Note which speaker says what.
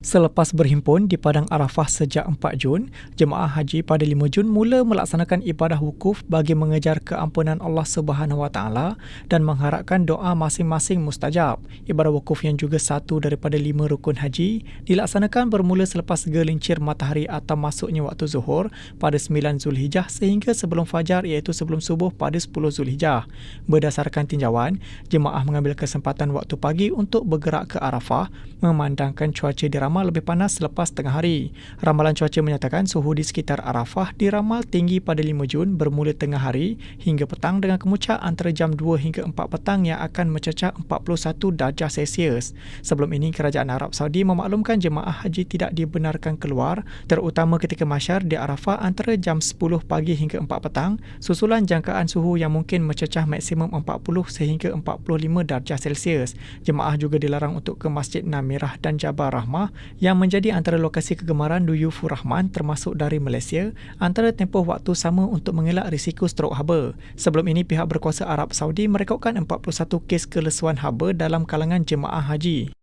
Speaker 1: Selepas berhimpun di Padang Arafah sejak 4 Jun, jemaah haji pada 5 Jun mula melaksanakan ibadah wukuf bagi mengejar keampunan Allah Subhanahu Wa Taala dan mengharapkan doa masing-masing mustajab. Ibadah wukuf yang juga satu daripada lima rukun haji dilaksanakan bermula selepas gelincir matahari atau masuknya waktu zuhur pada 9 Zulhijjah sehingga sebelum fajar iaitu sebelum subuh pada 10 Zulhijjah. Berdasarkan tinjauan, jemaah mengambil kesempatan waktu pagi untuk bergerak ke Arafah memandangkan cuaca di diramal lebih panas selepas tengah hari. Ramalan cuaca menyatakan suhu di sekitar Arafah diramal tinggi pada 5 Jun bermula tengah hari hingga petang dengan kemucak antara jam 2 hingga 4 petang yang akan mencecah 41 darjah Celsius. Sebelum ini, Kerajaan Arab Saudi memaklumkan jemaah haji tidak dibenarkan keluar terutama ketika masyar di Arafah antara jam 10 pagi hingga 4 petang susulan jangkaan suhu yang mungkin mencecah maksimum 40 sehingga 45 darjah Celsius. Jemaah juga dilarang untuk ke Masjid Namirah dan Jabal Rahmah yang menjadi antara lokasi kegemaran Duyufur Rahman termasuk dari Malaysia antara tempoh waktu sama untuk mengelak risiko strok haba. Sebelum ini pihak berkuasa Arab Saudi merekodkan 41 kes kelesuan haba dalam kalangan jemaah haji.